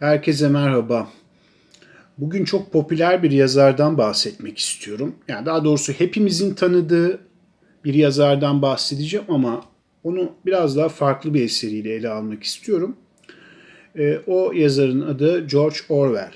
Herkese merhaba. Bugün çok popüler bir yazardan bahsetmek istiyorum. Yani daha doğrusu hepimizin tanıdığı bir yazardan bahsedeceğim ama onu biraz daha farklı bir eseriyle ele almak istiyorum. E, o yazarın adı George Orwell.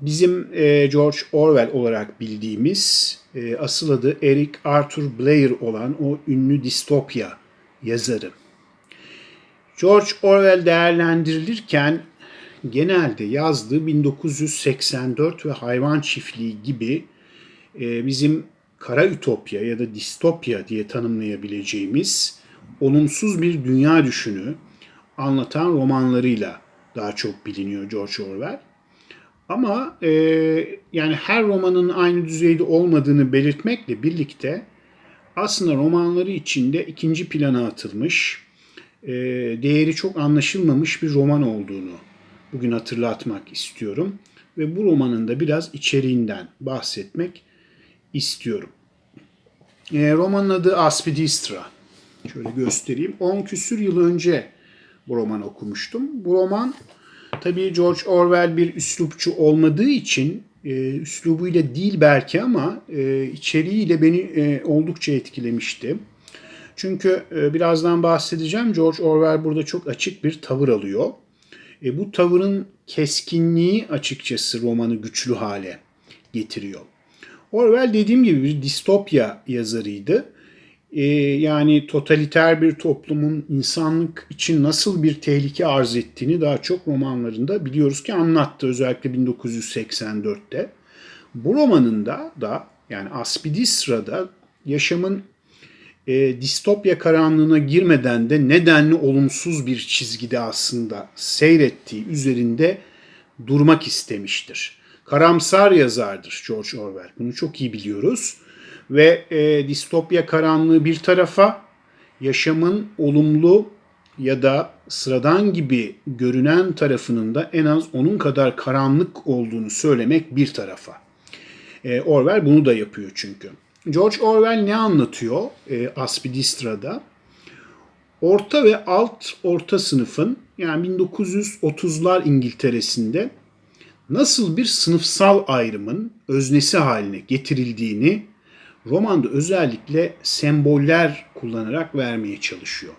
Bizim e, George Orwell olarak bildiğimiz e, asıl adı Eric Arthur Blair olan o ünlü distopya yazarı. George Orwell değerlendirilirken genelde yazdığı 1984 ve Hayvan Çiftliği gibi e, bizim kara ütopya ya da distopya diye tanımlayabileceğimiz olumsuz bir dünya düşünü anlatan romanlarıyla daha çok biliniyor George Orwell. Ama e, yani her romanın aynı düzeyde olmadığını belirtmekle birlikte aslında romanları içinde ikinci plana atılmış, e, değeri çok anlaşılmamış bir roman olduğunu bugün hatırlatmak istiyorum. Ve bu romanın da biraz içeriğinden bahsetmek istiyorum. E, romanın adı Aspidistra. Şöyle göstereyim. 10 küsür yıl önce bu romanı okumuştum. Bu roman tabii George Orwell bir üslupçu olmadığı için e, üslubuyla değil belki ama e, içeriğiyle beni e, oldukça etkilemişti. Çünkü e, birazdan bahsedeceğim George Orwell burada çok açık bir tavır alıyor. E, bu tavırın keskinliği açıkçası romanı güçlü hale getiriyor. Orwell dediğim gibi bir distopya yazarıydı. E, yani totaliter bir toplumun insanlık için nasıl bir tehlike arz ettiğini daha çok romanlarında biliyoruz ki anlattı özellikle 1984'te. Bu romanında da yani Aspidisra'da yaşamın e, distopya karanlığına girmeden de nedenli olumsuz bir çizgide aslında seyrettiği üzerinde durmak istemiştir. Karamsar yazardır George Orwell. Bunu çok iyi biliyoruz. Ve e, distopya karanlığı bir tarafa, yaşamın olumlu ya da sıradan gibi görünen tarafının da en az onun kadar karanlık olduğunu söylemek bir tarafa. E, Orwell bunu da yapıyor çünkü. George Orwell ne anlatıyor e, Aspidistra'da? Orta ve alt orta sınıfın yani 1930'lar İngiltere'sinde nasıl bir sınıfsal ayrımın öznesi haline getirildiğini romanda özellikle semboller kullanarak vermeye çalışıyor.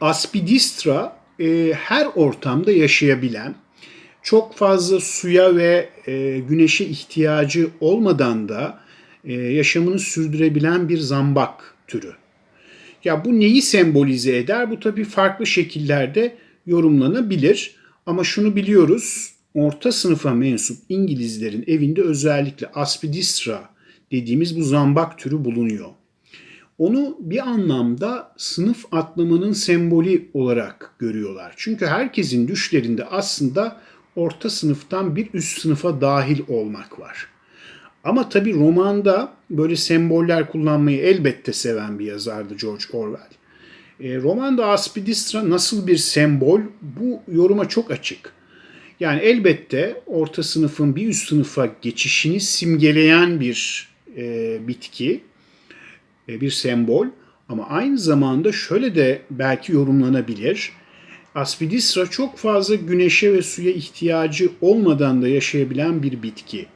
Aspidistra e, her ortamda yaşayabilen, çok fazla suya ve e, güneşe ihtiyacı olmadan da yaşamını sürdürebilen bir zambak türü. Ya bu neyi sembolize eder? Bu tabii farklı şekillerde yorumlanabilir. Ama şunu biliyoruz, orta sınıfa mensup İngilizlerin evinde özellikle aspidistra dediğimiz bu zambak türü bulunuyor. Onu bir anlamda sınıf atlamanın sembolü olarak görüyorlar. Çünkü herkesin düşlerinde aslında orta sınıftan bir üst sınıfa dahil olmak var. Ama tabi romanda böyle semboller kullanmayı elbette seven bir yazardı George Orwell. E, romanda Aspidistra nasıl bir sembol bu yoruma çok açık. Yani elbette orta sınıfın bir üst sınıfa geçişini simgeleyen bir e, bitki, e, bir sembol. Ama aynı zamanda şöyle de belki yorumlanabilir. Aspidistra çok fazla güneşe ve suya ihtiyacı olmadan da yaşayabilen bir bitki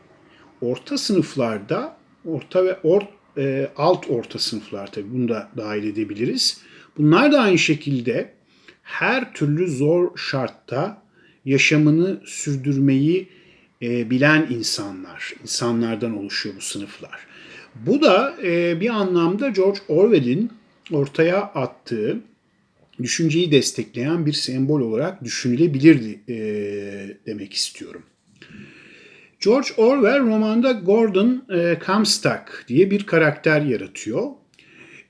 orta sınıflarda orta ve or, e, alt orta sınıflar tabii bunu da dahil edebiliriz. Bunlar da aynı şekilde her türlü zor şartta yaşamını sürdürmeyi e, bilen insanlar, insanlardan oluşuyor bu sınıflar. Bu da e, bir anlamda George Orwell'in ortaya attığı düşünceyi destekleyen bir sembol olarak düşünülebilirdi e, demek istiyorum. George Orwell romanda Gordon e, Comstock diye bir karakter yaratıyor.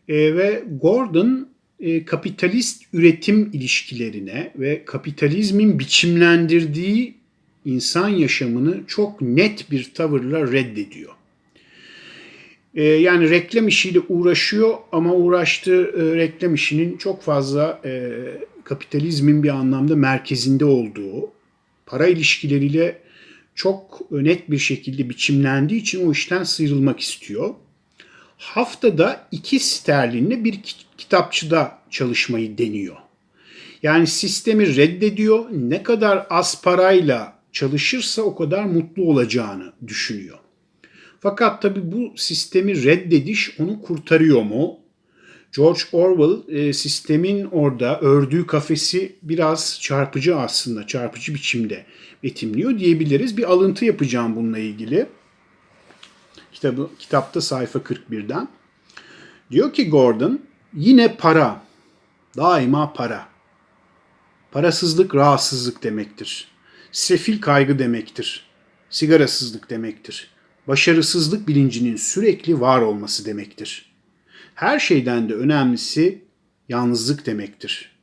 E, ve Gordon e, kapitalist üretim ilişkilerine ve kapitalizmin biçimlendirdiği insan yaşamını çok net bir tavırla reddediyor. E, yani reklam işiyle uğraşıyor ama uğraştığı e, reklam işinin çok fazla e, kapitalizmin bir anlamda merkezinde olduğu, para ilişkileriyle çok net bir şekilde biçimlendiği için o işten sıyrılmak istiyor. Haftada iki sterlinle bir kitapçıda çalışmayı deniyor. Yani sistemi reddediyor. Ne kadar az parayla çalışırsa o kadar mutlu olacağını düşünüyor. Fakat tabi bu sistemi reddediş onu kurtarıyor mu? George Orwell e, sistemin orada ördüğü kafesi biraz çarpıcı aslında, çarpıcı biçimde betimliyor diyebiliriz. Bir alıntı yapacağım bununla ilgili. Kitabı, kitapta sayfa 41'den. Diyor ki Gordon, yine para, daima para. Parasızlık rahatsızlık demektir. Sefil kaygı demektir. Sigarasızlık demektir. Başarısızlık bilincinin sürekli var olması demektir. Her şeyden de önemlisi yalnızlık demektir.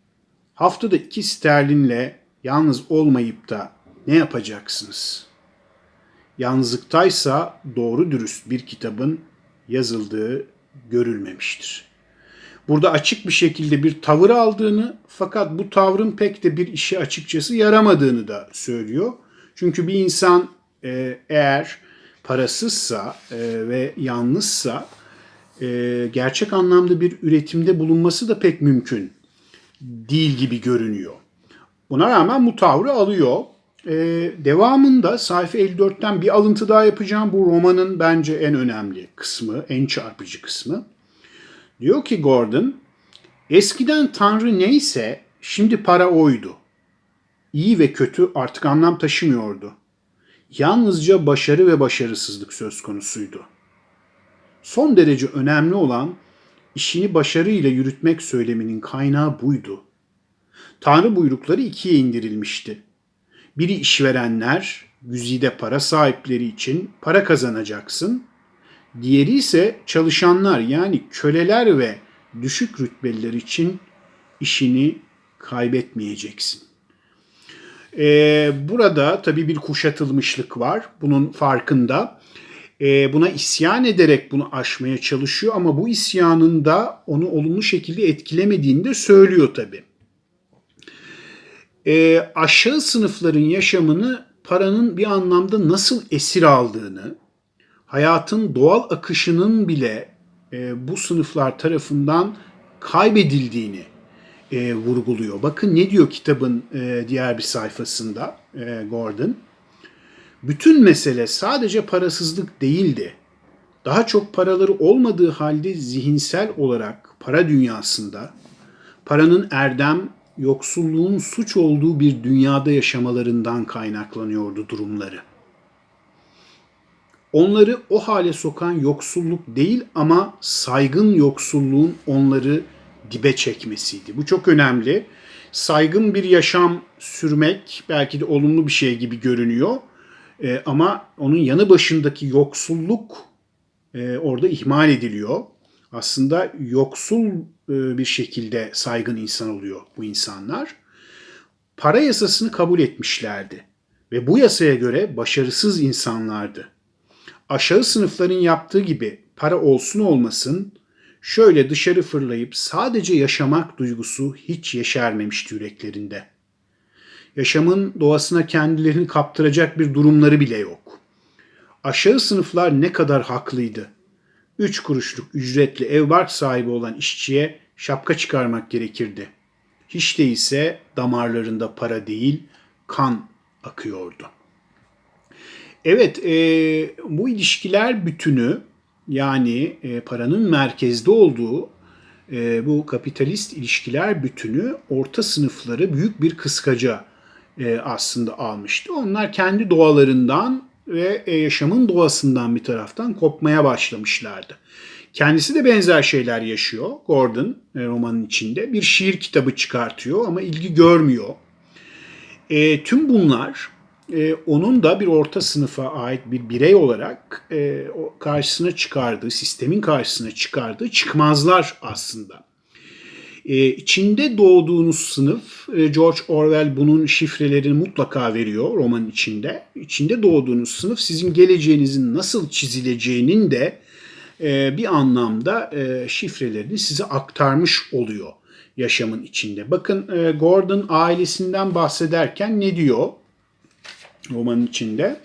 Haftada iki sterlinle yalnız olmayıp da ne yapacaksınız? Yalnızlıktaysa doğru dürüst bir kitabın yazıldığı görülmemiştir. Burada açık bir şekilde bir tavır aldığını fakat bu tavrın pek de bir işe açıkçası yaramadığını da söylüyor. Çünkü bir insan e, eğer parasızsa e, ve yalnızsa e, gerçek anlamda bir üretimde bulunması da pek mümkün değil gibi görünüyor. Buna rağmen bu tavrı alıyor. E, devamında sayfa 54'ten bir alıntı daha yapacağım. Bu romanın bence en önemli kısmı, en çarpıcı kısmı. Diyor ki Gordon, eskiden Tanrı neyse şimdi para oydu. İyi ve kötü artık anlam taşımıyordu. Yalnızca başarı ve başarısızlık söz konusuydu. Son derece önemli olan işini başarıyla yürütmek söyleminin kaynağı buydu. Tanrı buyrukları ikiye indirilmişti. Biri işverenler, güzide para sahipleri için para kazanacaksın. Diğeri ise çalışanlar yani köleler ve düşük rütbeliler için işini kaybetmeyeceksin. Ee, burada tabii bir kuşatılmışlık var. Bunun farkında. Ee, buna isyan ederek bunu aşmaya çalışıyor ama bu isyanın da onu olumlu şekilde etkilemediğini de söylüyor tabii. Ee, aşağı sınıfların yaşamını paranın bir anlamda nasıl esir aldığını, hayatın doğal akışının bile e, bu sınıflar tarafından kaybedildiğini e, vurguluyor. Bakın ne diyor kitabın e, diğer bir sayfasında e, Gordon. Bütün mesele sadece parasızlık değildi. Daha çok paraları olmadığı halde zihinsel olarak para dünyasında paranın erdem, yoksulluğun suç olduğu bir dünyada yaşamalarından kaynaklanıyordu durumları. Onları o hale sokan yoksulluk değil ama saygın yoksulluğun onları dibe çekmesiydi. Bu çok önemli. Saygın bir yaşam sürmek belki de olumlu bir şey gibi görünüyor. E, ama onun yanı başındaki yoksulluk e, orada ihmal ediliyor. Aslında yoksul e, bir şekilde saygın insan oluyor bu insanlar. Para yasasını kabul etmişlerdi ve bu yasaya göre başarısız insanlardı. Aşağı sınıfların yaptığı gibi para olsun olmasın şöyle dışarı fırlayıp sadece yaşamak duygusu hiç yeşermemişti yüreklerinde. Yaşamın doğasına kendilerini kaptıracak bir durumları bile yok. Aşağı sınıflar ne kadar haklıydı. Üç kuruşluk ücretli ev bark sahibi olan işçiye şapka çıkarmak gerekirdi. Hiç değilse damarlarında para değil, kan akıyordu. Evet, e, bu ilişkiler bütünü yani e, paranın merkezde olduğu e, bu kapitalist ilişkiler bütünü orta sınıfları büyük bir kıskaca e, aslında almıştı. Onlar kendi doğalarından ve e, yaşamın doğasından bir taraftan kopmaya başlamışlardı. Kendisi de benzer şeyler yaşıyor Gordon e, romanın içinde. Bir şiir kitabı çıkartıyor ama ilgi görmüyor. E, tüm bunlar e, onun da bir orta sınıfa ait bir birey olarak e, karşısına çıkardığı, sistemin karşısına çıkardığı çıkmazlar aslında. E, doğduğunuz sınıf, e, George Orwell bunun şifrelerini mutlaka veriyor romanın içinde. İçinde doğduğunuz sınıf sizin geleceğinizin nasıl çizileceğinin de e, bir anlamda e, şifrelerini size aktarmış oluyor yaşamın içinde. Bakın Gordon ailesinden bahsederken ne diyor? romanın içinde.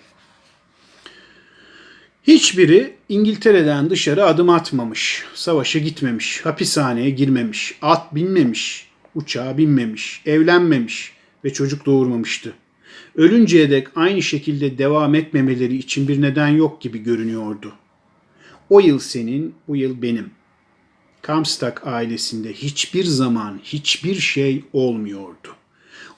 Hiçbiri İngiltere'den dışarı adım atmamış, savaşa gitmemiş, hapishaneye girmemiş, at binmemiş, uçağa binmemiş, evlenmemiş ve çocuk doğurmamıştı. Ölünceye dek aynı şekilde devam etmemeleri için bir neden yok gibi görünüyordu. O yıl senin, bu yıl benim. Kamstak ailesinde hiçbir zaman hiçbir şey olmuyordu.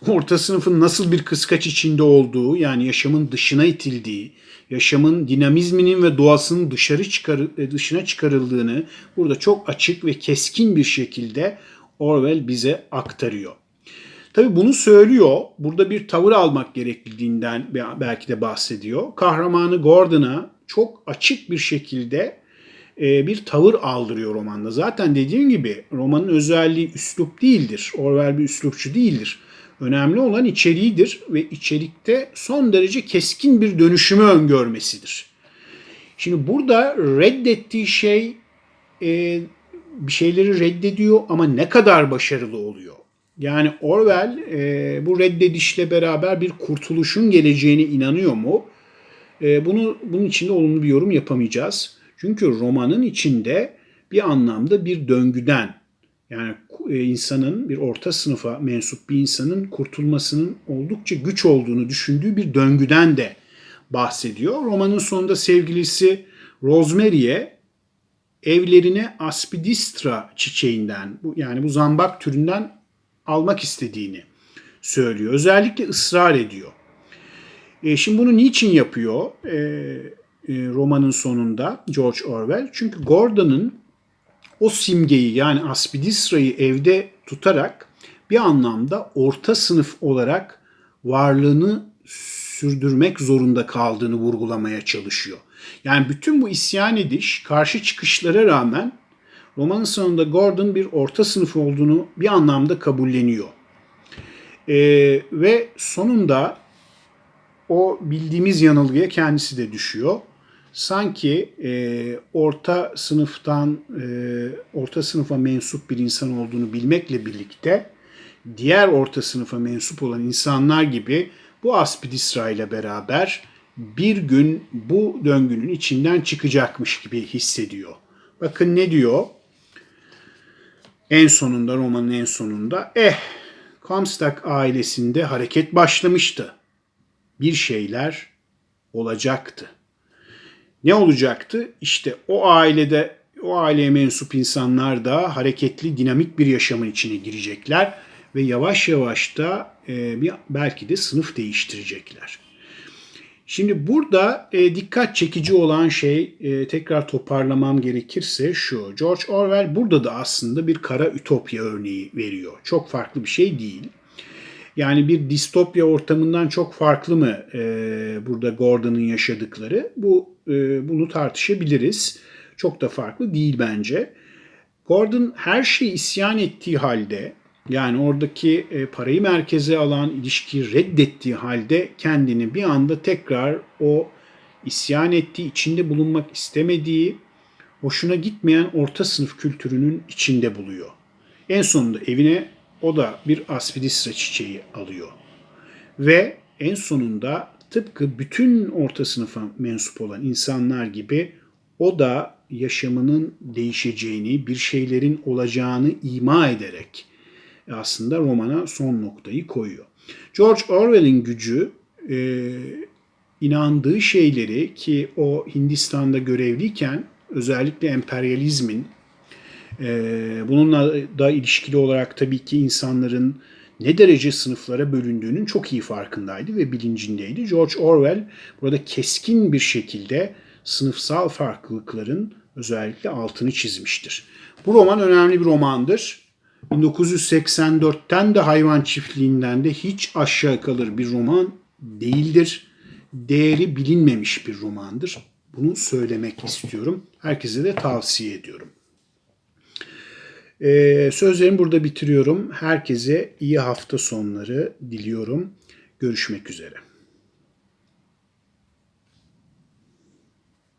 Orta sınıfın nasıl bir kıskaç içinde olduğu, yani yaşamın dışına itildiği, yaşamın dinamizminin ve doğasının dışarı çıkar, dışına çıkarıldığını burada çok açık ve keskin bir şekilde Orwell bize aktarıyor. Tabi bunu söylüyor. Burada bir tavır almak gerektiğinden belki de bahsediyor. Kahramanı Gordon'a çok açık bir şekilde e, bir tavır aldırıyor romanda. Zaten dediğim gibi romanın özelliği üslup değildir. Orwell bir üslupçu değildir. Önemli olan içeriğidir ve içerikte son derece keskin bir dönüşümü öngörmesidir. Şimdi burada reddettiği şey e, bir şeyleri reddediyor ama ne kadar başarılı oluyor? Yani Orwell e, bu reddedişle beraber bir kurtuluşun geleceğine inanıyor mu? E, bunu bunun içinde olumlu bir yorum yapamayacağız. Çünkü romanın içinde bir anlamda bir döngüden yani e, insanın bir orta sınıfa mensup bir insanın kurtulmasının oldukça güç olduğunu düşündüğü bir döngüden de bahsediyor. Romanın sonunda sevgilisi Rosemary'e evlerine aspidistra çiçeğinden yani bu zambak türünden almak istediğini söylüyor. Özellikle ısrar ediyor. E, şimdi bunu niçin yapıyor e, e, romanın sonunda George Orwell? Çünkü Gordon'ın o simgeyi yani Aspidistra'yı evde tutarak bir anlamda orta sınıf olarak varlığını sürdürmek zorunda kaldığını vurgulamaya çalışıyor. Yani bütün bu isyan ediş, karşı çıkışlara rağmen romanın sonunda Gordon bir orta sınıf olduğunu bir anlamda kabulleniyor. Ee, ve sonunda o bildiğimiz yanılgıya kendisi de düşüyor sanki e, orta sınıftan e, orta sınıfa mensup bir insan olduğunu bilmekle birlikte diğer orta sınıfa mensup olan insanlar gibi bu Aspidistra ile beraber bir gün bu döngünün içinden çıkacakmış gibi hissediyor. Bakın ne diyor? En sonunda romanın en sonunda eh Comstock ailesinde hareket başlamıştı. Bir şeyler olacaktı. Ne olacaktı? İşte o ailede o aileye mensup insanlar da hareketli, dinamik bir yaşamın içine girecekler ve yavaş yavaş da e, belki de sınıf değiştirecekler. Şimdi burada e, dikkat çekici olan şey e, tekrar toparlamam gerekirse şu. George Orwell burada da aslında bir kara ütopya örneği veriyor. Çok farklı bir şey değil. Yani bir distopya ortamından çok farklı mı e, burada Gordon'ın yaşadıkları? Bu e, bunu tartışabiliriz. Çok da farklı değil bence. Gordon her şeyi isyan ettiği halde yani oradaki e, parayı merkeze alan ilişkiyi reddettiği halde kendini bir anda tekrar o isyan ettiği, içinde bulunmak istemediği, hoşuna gitmeyen orta sınıf kültürünün içinde buluyor. En sonunda evine o da bir aspidistra çiçeği alıyor. Ve en sonunda tıpkı bütün orta sınıfa mensup olan insanlar gibi o da yaşamının değişeceğini, bir şeylerin olacağını ima ederek aslında romana son noktayı koyuyor. George Orwell'in gücü e, inandığı şeyleri ki o Hindistan'da görevliyken özellikle emperyalizmin e, bununla da ilişkili olarak tabii ki insanların ne derece sınıflara bölündüğünün çok iyi farkındaydı ve bilincindeydi. George Orwell burada keskin bir şekilde sınıfsal farklılıkların özellikle altını çizmiştir. Bu roman önemli bir romandır. 1984'ten de hayvan çiftliğinden de hiç aşağı kalır bir roman değildir. Değeri bilinmemiş bir romandır. Bunu söylemek istiyorum. Herkese de tavsiye ediyorum. Ee, sözlerimi burada bitiriyorum. Herkese iyi hafta sonları diliyorum. Görüşmek üzere.